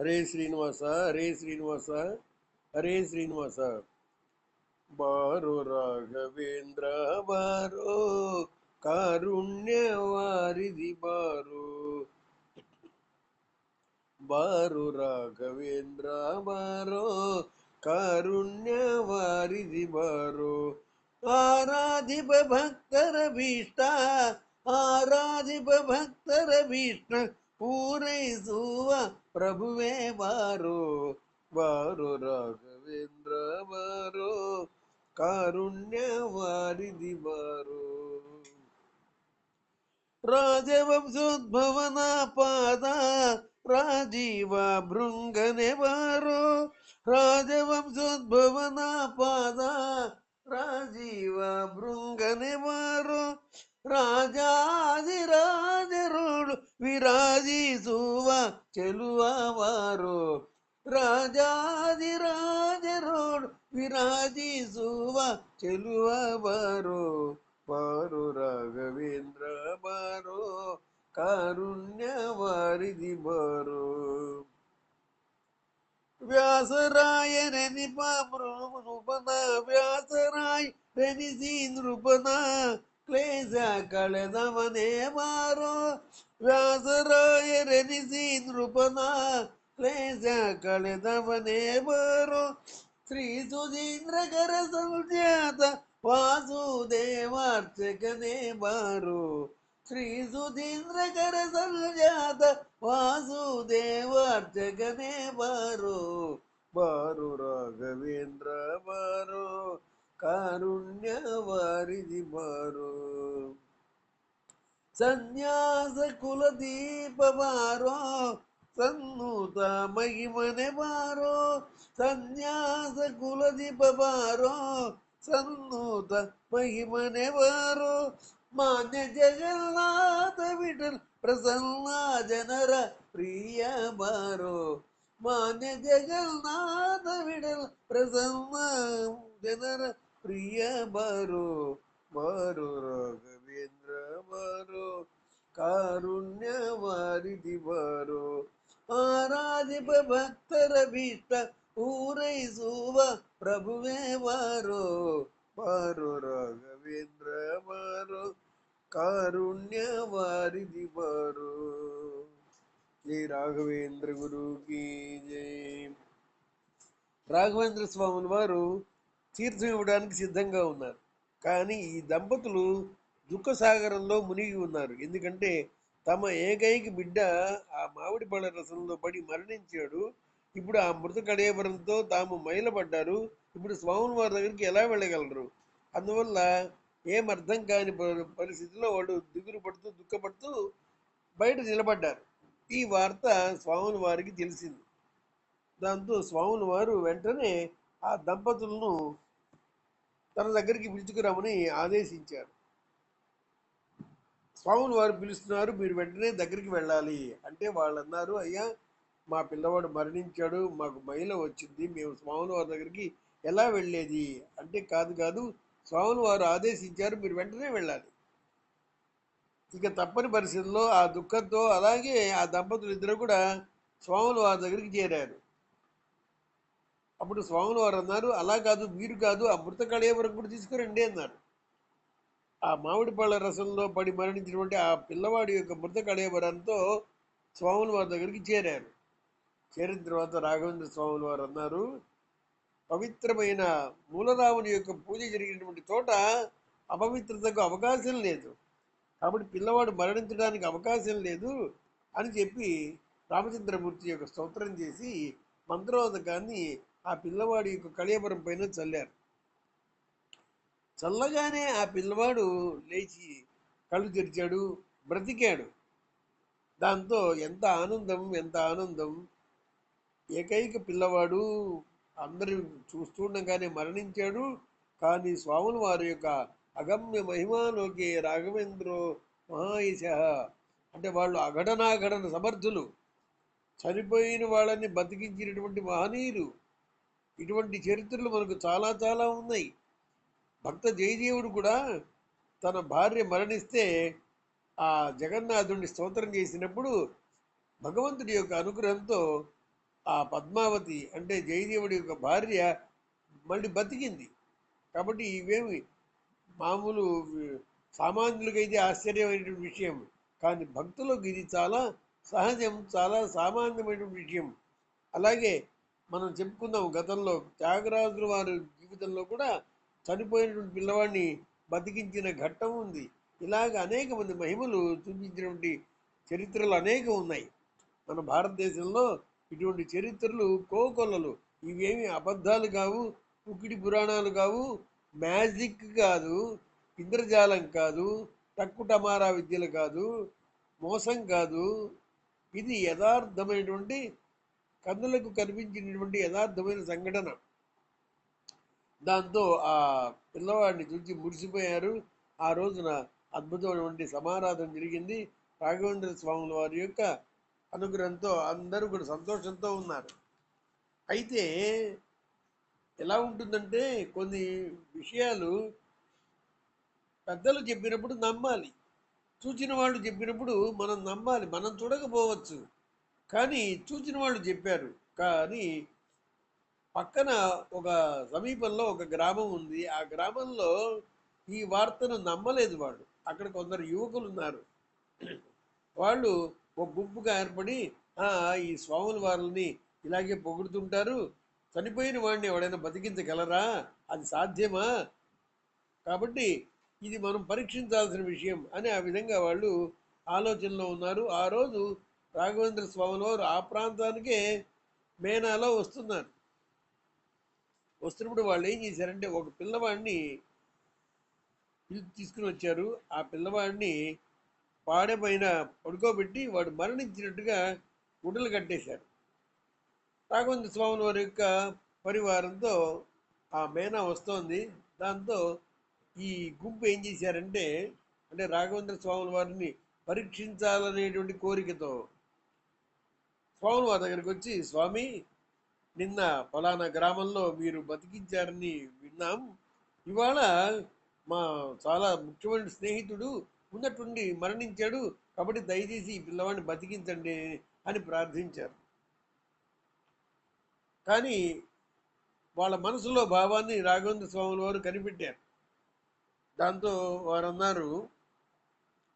ಹರೇ ಶ್ರೀನಿವಾಸ ಹರೇ ಶ್ರೀನಿವಾಸ ಹರೇ ಶ್ರೀನಿವಾಸ ಬಾರೋ ರಾಘವೇಂದ್ರ ಬಾರೋ ಕಾರುಣ್ಯವಾರಿಧಿ ಬಾರೋ ಬಾರು ರಾಘವೇಂದ್ರ ಬಾರೋ ಕಾರುಣ್ಯವಾರಿಧಿ ಬಾರೋ ಆರಾಧಿಪ ಭಕ್ತರ ಭೀಷ್ಟ ಆರಾಧಿಪ ಭಕ್ತರ ಭೀಷ್ಟ ಪೂರೈಸುವ ಪ್ರಭುವೇ ಬಾರೋ ಬಾರೋ ರಾಘವೇಂದ್ರ ಬಾರೋ ಕಾರುಣ್ಯ ವಾರಿದಿ ಬಾರೋ ರಾಜವಂಶೋದ್ಭವನ ಪಾದ ರಾಜೀವ ಭೃಂಗನೆ ಬಾರೋ ರಾಜವಂಶೋದ್ಭವನ ಪಾದ ರಾಜೀವ ಭೃಂಗನೆ ಬಾರೋ ರಾಜಾದಿರಾಜರುಳು ವಿರಾಜಿಸುವ ಚೆಲುವವರು ರಾಜಾದಿರಾಜರುಳು ವಿರಾಜಿಸುವ ಚೆಲುವವರು ಬಾರು ರಾಘವೇಂದ್ರ ಬಾರೋ ಕಾರುಣ್ಯ ವಾರಿದಿ ಬಾರೋ ವ್ಯಾಸರಾಯನೆನಿಪ ನೃಪನ ವ್ಯಾಸರಾಯ ರೆನಿಸಿ ನೃಪನ ಕ್ಲೇಶ ಕಳೆದವನೇ ಬಾರೋ ವ್ಯಾಸರಾಯರೆನಿಸಿ ನೃಪನ ಕ್ಲೇಶ ಕಳೆದವನೇ ಬಾರೋ ಶ್ರೀ ಸುಧೀಂದ್ರಕರ ಸಂಜಾತ ವಾಸುದೇವಾರ್ಚಕನೇ ಬಾರೋ ಶ್ರೀ ಸುಧೀಂದ್ರಕರ ಸಂಜಾತ ವಾಸುದೇವಾರ್ಚಕನೇ ಬಾರೋ ಬಾರೋ ರಾಘವೇಂದ್ರ ಬಾರೋ ಕಾರುಣ್ಯ ವಾರಿದಿ ಬಾರೋ ಸನ್ಯಾಸ ಕುಲದೀಪ ಬಾರೋ ಸನ್ನೂತ ಮಹಿಮನೆ ಬಾರೋ, ಸನ್ಯಾಸ ಕುಲದೀಪ ಬಾರೋ ಸನ್ನೂತ ಮಹಿಮನೆ ಬಾರೋ. ಮಾನ್ಯ ಜಗನ್ನಾಥ ವಿಠಲ್ ಪ್ರಸನ್ನ ಜನರ ಪ್ರಿಯ ಬಾರೋ. ಮಾನ್ಯ ಜಗನ್ನಾಥ ವಿಠಲ್ ಪ್ರಸನ್ನ ಜನರ ಪ್ರಿಯ ಬಾರೋ. ಬಾರೋ ರಾಘವೇಂದ್ರ ಬಾರೋ ಕಾರುಣ್ಯ ವಾರಿದಿ ಬಾರೋ ಆರಾಧಿಪ ಭಕ್ತರ ಭೀಷ್ಟ ಪೂರೈಸುವ ಪ್ರಭುವೇ ಬಾರೋ ಬಾರೋ ರಾಘವೇಂದ್ರ ಬಾರೋ ಕಾರುಣ್ಯ ವಾರಿದಿ ಬಾರೋ జై రాఘవేంద్ర గురుకి జై రాఘవేంద్ర స్వాముల వారు తీర్థం ఇవ్వడానికి సిద్ధంగా ఉన్నారు కానీ ఈ దంపతులు దుఃఖసాగరంలో మునిగి ఉన్నారు. ఎందుకంటే తమ ఏకైక బిడ్డ ఆ మామిడి పళ్ళ రసంలో పడి మరణించాడు. ఇప్పుడు ఆ మృత కడేబరంతో తాము మైలపడ్డారు. ఇప్పుడు స్వాముల వారి దగ్గరికి ఎలా వెళ్ళగలరు? అందువల్ల ఏం అర్థం కాని పరిస్థితిలో వాళ్ళు దిగులు పడుతూ దుఃఖపడుతూ బయట నిలబడ్డారు. ఈ వార్త స్వాముల వారికి తెలిసింది. దాంతో స్వాముల వారు వెంటనే ఆ దంపతులను తన దగ్గరికి పిలుచుకురామని ఆదేశించారు. స్వాములు వారు పిలుస్తున్నారు మీరు వెంటనే దగ్గరికి వెళ్ళాలి. అంటే వాళ్ళు అన్నారు అయ్యా మా పిల్లవాడు మరణించాడు మాకు మహిళ వచ్చింది మేము స్వాముల వారి దగ్గరికి ఎలా వెళ్ళేది? అంటే కాదు కాదు స్వాములు వారు ఆదేశించారు మీరు వెంటనే వెళ్ళాలి. ఇక తప్పని పరిస్థితుల్లో ఆ దుఃఖంతో అలాగే ఆ దంపతులు ఇద్దరు కూడా స్వాముల వారి దగ్గరికి చేరారు. అప్పుడు స్వాముల వారు అన్నారు అలా కాదు మీరు కాదు ఆ మృత వరకు కూడా తీసుకురండి అన్నారు. ఆ మామిడి పళ్ళ రసంలో పడి మరణించినటువంటి ఆ పిల్లవాడి యొక్క మృత కళేవరంతో స్వాములు వారి దగ్గరికి చేరారు. చేరిన తర్వాత రాఘవేంద్ర స్వాములు వారు అన్నారు పవిత్రమైన మూలరాముని యొక్క పూజ జరిగినటువంటి చోట అపవిత్రతకు అవకాశం లేదు. కాబట్టి పిల్లవాడు మరణించడానికి అవకాశం లేదు అని చెప్పి రామచంద్రమూర్తి యొక్క స్తోత్రం చేసి మంత్రోదకాన్ని ఆ పిల్లవాడి యొక్క కళేబరం పైన చల్లారు. చల్లగానే ఆ పిల్లవాడు లేచి కళ్ళు తెరిచాడు బ్రతికాడు. దాంతో ఎంత ఆనందం ఎంత ఆనందం. ఏకైక పిల్లవాడు అందరూ చూస్తుండగానే మరణించాడు. కానీ స్వాముల వారి యొక్క అగమ్య మహిమాలోకి రాఘవేంద్రో మహాయశ. అంటే వాళ్ళు అఘటనాఘటన సమర్థులు. చనిపోయిన వాళ్ళని బతికించినటువంటి మహనీయులు. ఇటువంటి చరిత్రలు మనకు చాలా చాలా ఉన్నాయి. భక్త జయదేవుడు కూడా తన భార్య మరణిస్తే ఆ జగన్నాథుడిని స్తోత్రం చేసినప్పుడు భగవంతుడి యొక్క అనుగ్రహంతో ఆ పద్మావతి అంటే జయదేవుడి యొక్క భార్య మళ్ళీ బతికింది. కాబట్టి ఇవేమి మామూలు సామాన్యులకైతే ఆశ్చర్యమైనటువంటి విషయం. కానీ భక్తులకు ఇది చాలా సహజం చాలా సామాన్యమైనటువంటి విషయం. అలాగే మనం చెప్పుకుందాం గతంలో త్యాగరాజుల వారి జీవితంలో కూడా చనిపోయినటువంటి పిల్లవాడిని బతికించిన ఘట్టం ఉంది. ఇలాగ అనేక మంది మహిమలు చూపించినటువంటి చరిత్రలు అనేకం ఉన్నాయి. మన భారతదేశంలో ఇటువంటి చరిత్రలు కోకొల్లలు ఇవేమి అబద్ధాలు కావు ఉక్కిడి పురాణాలు కావు మ్యాజిక్ కాదు ఇంద్రజాలం కాదు టక్కు టమారా విద్యలు కాదు మోసం కాదు. ఇది యథార్థమైనటువంటి కన్నులకు కనిపించినటువంటి యథార్థమైన సంఘటన. దాంతో ఆ పిల్లవాడిని చూసి మురిసిపోయారు. ఆ రోజున అద్భుతమైనటువంటి సమారాధన జరిగింది. రాఘవేంద్ర స్వాముల వారి యొక్క అనుగ్రహంతో అందరూ కూడా సంతోషంతో ఉన్నారు. అయితే ఎలా ఉంటుందంటే కొన్ని విషయాలు పెద్దలు చెప్పినప్పుడు నమ్మాలి. చూచిన వాళ్ళు చెప్పినప్పుడు మనం నమ్మాలి. మనం చూడకపోవచ్చు. కానీ చూచిన వాళ్ళు చెప్పారు. కానీ పక్కన ఒక సమీపంలో ఒక గ్రామం ఉంది. ఆ గ్రామంలో ఈ వార్తను నమ్మలేదు వాడు. అక్కడ కొందరు యువకులు ఉన్నారు వాళ్ళు ఒక గుంపుగా ఏర్పడి ఈ స్వాముల వారిని ఇలాగే పొగుడుతుంటారు. చనిపోయిన వాడిని ఎవడైనా బతికించగలరా? అది సాధ్యమా? కాబట్టి ఇది మనం పరీక్షించాల్సిన విషయం అని ఆ విధంగా వాళ్ళు ఆలోచనలో ఉన్నారు. ఆ రోజు రాఘవేంద్ర స్వాముల వారు ఆ ప్రాంతానికే మేనాలో వస్తున్నారు. వస్తున్నప్పుడు వాళ్ళు ఏం చేశారంటే ఒక పిల్లవాడిని పిలిచి తీసుకుని వచ్చారు. ఆ పిల్లవాడిని పాడె పైన పడుకోబెట్టి వాడు మరణించినట్టుగా గుడ్డలు కట్టేశారు. రాఘవేంద్ర స్వామి వారి యొక్క పరివారంతో ఆ మేనా వస్తోంది. దాంతో ఈ గుంపు ఏం చేశారంటే అంటే రాఘవేంద్ర స్వాముల వారిని పరీక్షించాలనేటువంటి కోరికతో స్వాముల వారి దగ్గరికి వచ్చి స్వామి నిన్న ఫలానా గ్రామంలో మీరు బతికించారని విన్నాం. ఇవాళ మా చాలా ముఖ్యమైన స్నేహితుడు ఉన్నట్టుండి మరణించాడు. కాబట్టి దయచేసి ఈ పిల్లవాడిని బతికించండి అని ప్రార్థించారు. కానీ వాళ్ళ మనసులో భావాన్ని రాఘవేంద్ర స్వాముల వారు కనిపెట్టారు. దాంతో వారు అన్నారు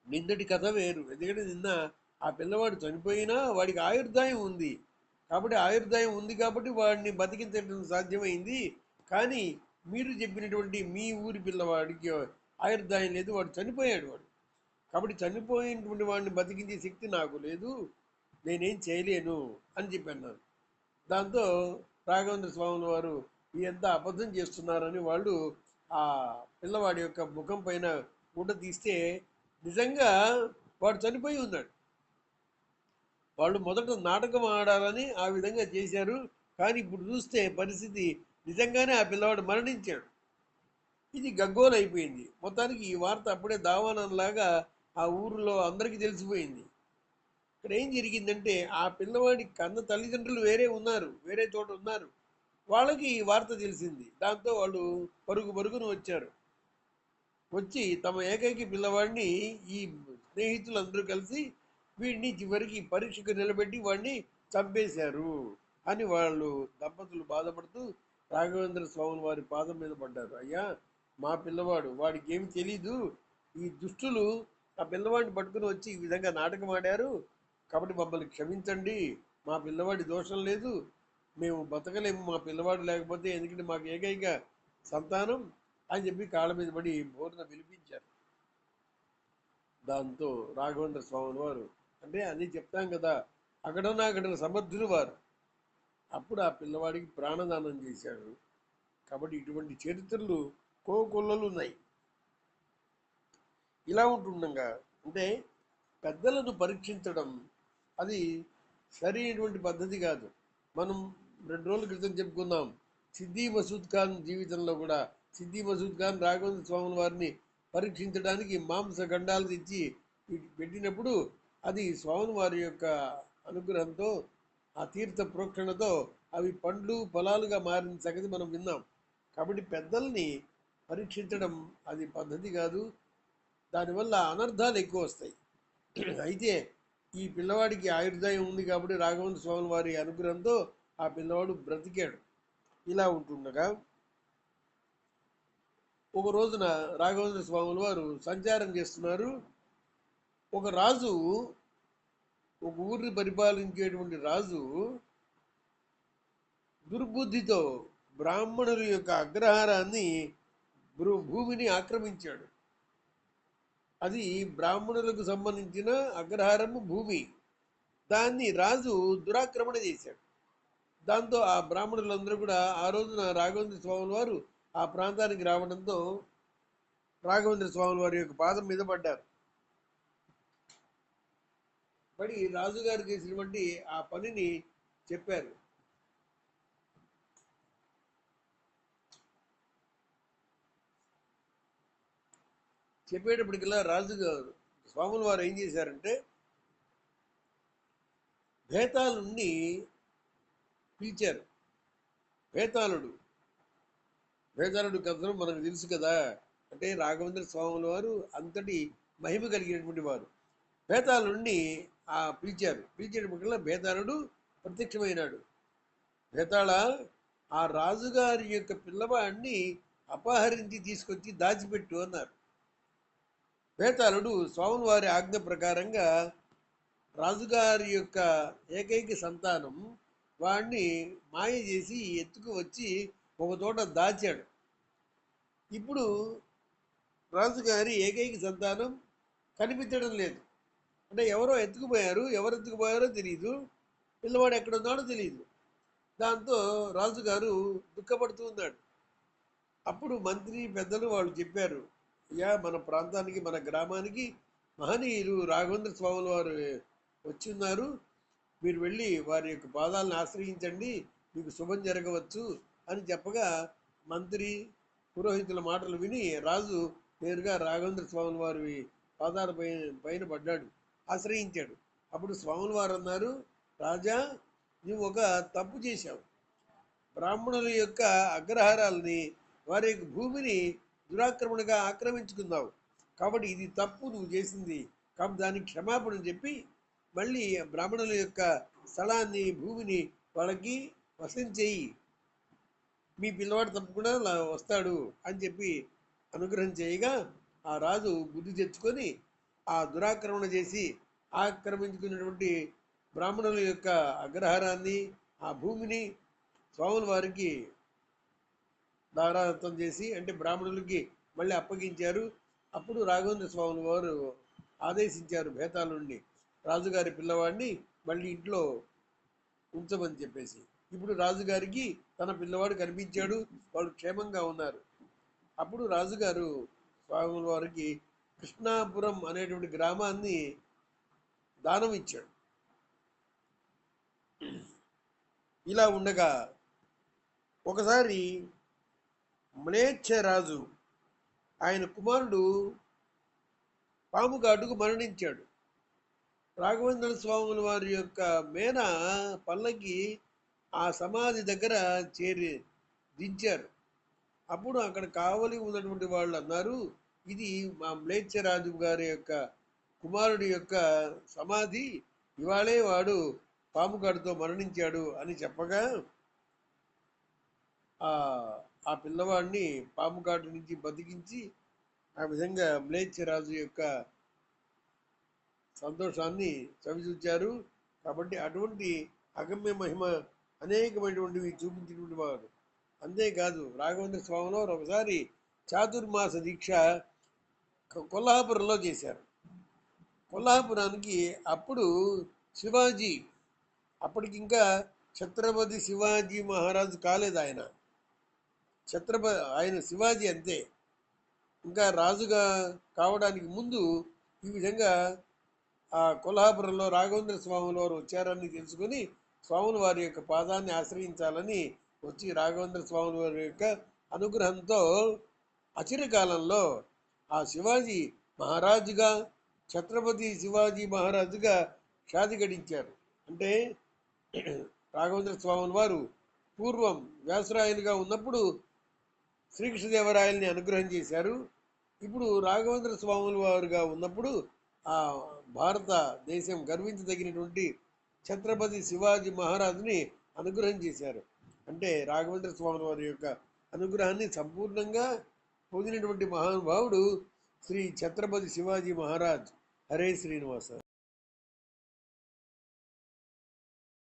నిన్నటి కథ వేరు. ఎందుకంటే నిన్న ఆ పిల్లవాడు చనిపోయినా వాడికి ఆయుర్దాయం ఉంది. కాబట్టి ఆయుర్దాయం ఉంది కాబట్టి వాడిని బతికించడం సాధ్యమైంది. కానీ మీరు చెప్పినటువంటి మీ ఊరి పిల్లవాడికి ఆయుర్దాయం లేదు వాడు చనిపోయాడు వాడు. కాబట్టి చనిపోయినటువంటి వాడిని బతికించే శక్తి నాకు లేదు నేనేం చేయలేను అని చెప్పాను దాంతో రాఘవేంద్ర స్వాముల వారు ఎంత అబద్ధం చేస్తున్నారని వాళ్ళు ఆ పిల్లవాడి యొక్క ముఖం పైన గుడ్డ తీస్తే నిజంగా వాడు చనిపోయి ఉన్నాడు. వాళ్ళు మొదట నాటకం ఆడాలని ఆ విధంగా చేశారు. కానీ ఇప్పుడు చూస్తే పరిస్థితి నిజంగానే ఆ పిల్లవాడు మరణించాడు. ఇది గగ్గోలు అయిపోయింది. మొత్తానికి ఈ వార్త అప్పుడే దావానంలాగా ఆ ఊరిలో అందరికీ తెలిసిపోయింది. ఇక్కడ ఏం జరిగిందంటే ఆ పిల్లవాడి కన్న తల్లిదండ్రులు వేరే ఉన్నారు వేరే చోట ఉన్నారు. వాళ్ళకి ఈ వార్త తెలిసింది. దాంతో వాళ్ళు పరుగు పరుగును వచ్చారు. వచ్చి తమ ఏకైక పిల్లవాడిని ఈ స్నేహితులందరూ కలిసి వీడిని చివరికి పరీక్షకు నిలబెట్టి వాడిని చంపేశారు అని వాళ్ళు దంపతులు బాధపడుతూ రాఘవేంద్ర స్వాముల వారి పాదం మీద పడ్డారు. అయ్యా మా పిల్లవాడు వాడికి ఏమి తెలీదు. ఈ దుష్టులు ఆ పిల్లవాడిని పట్టుకుని వచ్చి ఈ విధంగా నాటకం ఆడారు. కాబట్టి మమ్మల్ని క్షమించండి. మా పిల్లవాడి దోషం లేదు. మేము బతకలేము మా పిల్లవాడు లేకపోతే ఎందుకంటే మాకు ఏకైక సంతానం అని చెప్పి కాళ్ళ మీద పడి బోర్న పిలిపించారు దాంతో రాఘవేంద్ర స్వామి వారు అంటే అని చెప్తాం కదా. అగడనాగడన సమర్థులు వారు అప్పుడు ఆ పిల్లవాడికి ప్రాణదానం చేశాడు. కాబట్టి ఇటువంటి చరిత్రలు కోకొల్లలు ఉన్నాయి. ఇలా ఉంటుండగా అంటే పెద్దలను పరీక్షించడం అది సరైనటువంటి పద్ధతి కాదు. మనం రెండు రోజుల క్రితం చెప్పుకున్నాం సిద్ది మసూద్ ఖాన్ జీవితంలో కూడా సిద్ది మసూద్ ఖాన్ రాఘవేంద్ర స్వామి వారిని పరీక్షించడానికి మాంస గండాలు తెచ్చి పెట్టినప్పుడు అది స్వామి వారి యొక్క అనుగ్రహంతో ఆ తీర్థ ప్రోక్షణతో అవి పండ్లు ఫలాలుగా మారిన సంగతి మనం విన్నాం. కాబట్టి పెద్దల్ని పరీక్షించడం అది పద్ధతి కాదు. దానివల్ల అనర్థాలు ఎక్కువ వస్తాయి. అయితే ఈ పిల్లవాడికి ఆయుర్దాయం ఉంది కాబట్టి రాఘవేంద్ర స్వామి వారి అనుగ్రహంతో ఆ పిల్లవాడు బ్రతికాడు. ఇలా ఉంటుండగా ఒక రోజున రాఘవేంద్ర స్వాముల వారు సంచారం చేస్తున్నారు. ఒక రాజు ఒక ఊరిని పరిపాలించేటువంటి రాజు దుర్బుద్ధితో బ్రాహ్మణుల యొక్క అగ్రహారాన్ని భూమిని ఆక్రమించాడు. అది బ్రాహ్మణులకు సంబంధించిన అగ్రహారము భూమి. దాన్ని రాజు దురాక్రమణ చేశాడు. దాంతో ఆ బ్రాహ్మణులందరూ కూడా ఆ రోజున రాఘవేంద్ర స్వాముల వారు ఆ ప్రాంతానికి రావడంతో రాఘవేంద్ర స్వాముల వారి యొక్క పాదం మీద పడ్డారు. పడి రాజుగారు చేసినటువంటి ఆ పనిని చెప్పారు. చెప్పేటప్పటికల్లా రాజుగారు స్వాముల వారు ఏం చేశారంటే భేతాలుణ్ణి పిలిచారు. భేతాళుడు భేతాళుడు కథను మనకు తెలుసు కదా అంటే రాఘవేంద్ర స్వాముల వారు అంతటి మహిమ కలిగినటువంటి వారు. భేతాళుణ్ణి పిలిచారు పిలిచేటప్పటికల్లా బేతాళుడు ప్రత్యక్షమైనాడు. బేతాళ ఆ రాజుగారి యొక్క పిల్లవాడిని అపహరించి తీసుకొచ్చి దాచిపెట్టు అన్నారు. బేతాళుడు స్వామి వారి ఆజ్ఞ ప్రకారంగా రాజుగారి యొక్క ఏకైక సంతానం వాడిని మాయ చేసి ఎత్తుకు వచ్చి ఒక చోట దాచాడు. ఇప్పుడు రాజుగారి ఏకైక సంతానం కనిపించడం లేదు. అంటే ఎవరో ఎత్తుకుపోయారు ఎవరు ఎత్తుకుపోయారో తెలియదు పిల్లవాడు ఎక్కడున్నాడో తెలియదు దాంతో రాజుగారు దుఃఖపడుతూ ఉన్నాడు. అప్పుడు మంత్రి పెద్దలు వాళ్ళు చెప్పారు అయ్యా మన ప్రాంతానికి మన గ్రామానికి మహనీయులు రాఘవేంద్ర స్వాముల వారు వచ్చి ఉన్నారు. మీరు వెళ్ళి వారి యొక్క పాదాలను ఆశ్రయించండి. మీకు శుభం జరగవచ్చు అని చెప్పగా మంత్రి పురోహితుల మాటలు విని రాజు నేరుగా రాఘవేంద్ర స్వాముల వారి పాదాల పైన పైన పడ్డాడు. ఆశ్రయించాడు. అప్పుడు స్వాముల వారు అన్నారు రాజా నువ్వు ఒక తప్పు చేశావు. బ్రాహ్మణుల యొక్క అగ్రహారాలని వారి యొక్క భూమిని దురాక్రమణగా ఆక్రమించుకున్నావు. కాబట్టి ఇది తప్పు నువ్వు చేసింది. కాబట్టి దానికి క్షమాపణ చెప్పి మళ్ళీ బ్రాహ్మణుల యొక్క స్థలాన్ని భూమిని వాళ్ళకి వశం చేయి. మీ పిల్లవాడు తప్పకుండా వస్తాడు అని చెప్పి అనుగ్రహం చేయగా ఆ రాజు బుద్ధి తెచ్చుకొని ఆ దురాక్రమణ చేసి ఆక్రమించుకున్నటువంటి బ్రాహ్మణుల యొక్క అగ్రహారాన్ని ఆ భూమిని స్వాముల వారికి దారాదత్తం చేసి అంటే బ్రాహ్మణులకి మళ్ళీ అప్పగించారు. అప్పుడు రాఘవేంద్ర స్వాముల వారు ఆదేశించారు భేతాళుణ్ణి రాజుగారి పిల్లవాడిని మళ్ళీ ఇంట్లో ఉంచమని చెప్పేసి. ఇప్పుడు రాజుగారికి తన పిల్లవాడు కనిపించాడు. వాళ్ళు క్షేమంగా ఉన్నారు. అప్పుడు రాజుగారు స్వాముల వారికి కృష్ణాపురం అనేటువంటి గ్రామాన్ని దానం ఇచ్చాడు. ఇలా ఉండగా ఒకసారి మ్లేచ్ఛరాజు ఆయన కుమారుడు పాము కాటుకు మరణించాడు. రాఘవేంద్ర స్వాముల వారి యొక్క మేన పల్లకి ఆ సమాధి దగ్గర చేరి దించారు. అప్పుడు అక్కడ కావలి ఉన్నటువంటి వాళ్ళు అన్నారు ఇది మా మ్లేచ్ఛరాజు గారి యొక్క కుమారుడి యొక్క సమాధి. ఇవాళే వాడు పాము కాడుతో మరణించాడు అని చెప్పగా ఆ పిల్లవాడిని పాము కాటు నుంచి బతికించి ఆ విధంగా మ్లేచ్ఛరాజు యొక్క సంతోషాన్ని చవిచూచారు కాబట్టి అటువంటి అగమ్య మహిమ అనేకమైనటువంటివి చూపించినటువంటి వారు అంతేకాదు రాఘవేంద్ర స్వామిలో ఒకసారి చాతుర్మాస దీక్ష కొల్హాపురంలో చేశారు. కొల్హాపురానికి అప్పుడు శివాజీ అప్పటికి ఇంకా ఛత్రపతి శివాజీ మహారాజు కాలేదు ఆయన. ఛత్రపతి ఆయన శివాజీ అంతే. ఇంకా రాజుగా కావడానికి ముందు ఈ విధంగా ఆ కొల్హాపురంలో రాఘవేంద్ర స్వాముల వారు వచ్చారని తెలుసుకొని స్వాముల వారి యొక్క పాదాన్ని ఆశ్రయించాలని వచ్చి రాఘవేంద్ర స్వాముల వారి యొక్క అనుగ్రహంతో అచిరకాలంలో ఆ శివాజీ మహారాజుగా ఛత్రపతి శివాజీ మహారాజుగా ఖ్యాతి గడించారు. అంటే రాఘవేంద్ర స్వామి వారు పూర్వం వ్యాసరాయలుగా ఉన్నప్పుడు శ్రీకృష్ణదేవరాయల్ని అనుగ్రహం చేశారు. ఇప్పుడు రాఘవేంద్ర స్వాముల వారుగా ఉన్నప్పుడు ఆ భారతదేశం గర్వించదగినటువంటి ఛత్రపతి శివాజీ మహారాజుని అనుగ్రహం చేశారు. అంటే రాఘవేంద్ర స్వామి వారి యొక్క అనుగ్రహాన్ని సంపూర్ణంగా పొందినటువంటి మహానుభావుడు శ్రీ ఛత్రపతి శివాజీ మహారాజ్. హరే శ్రీనివాస.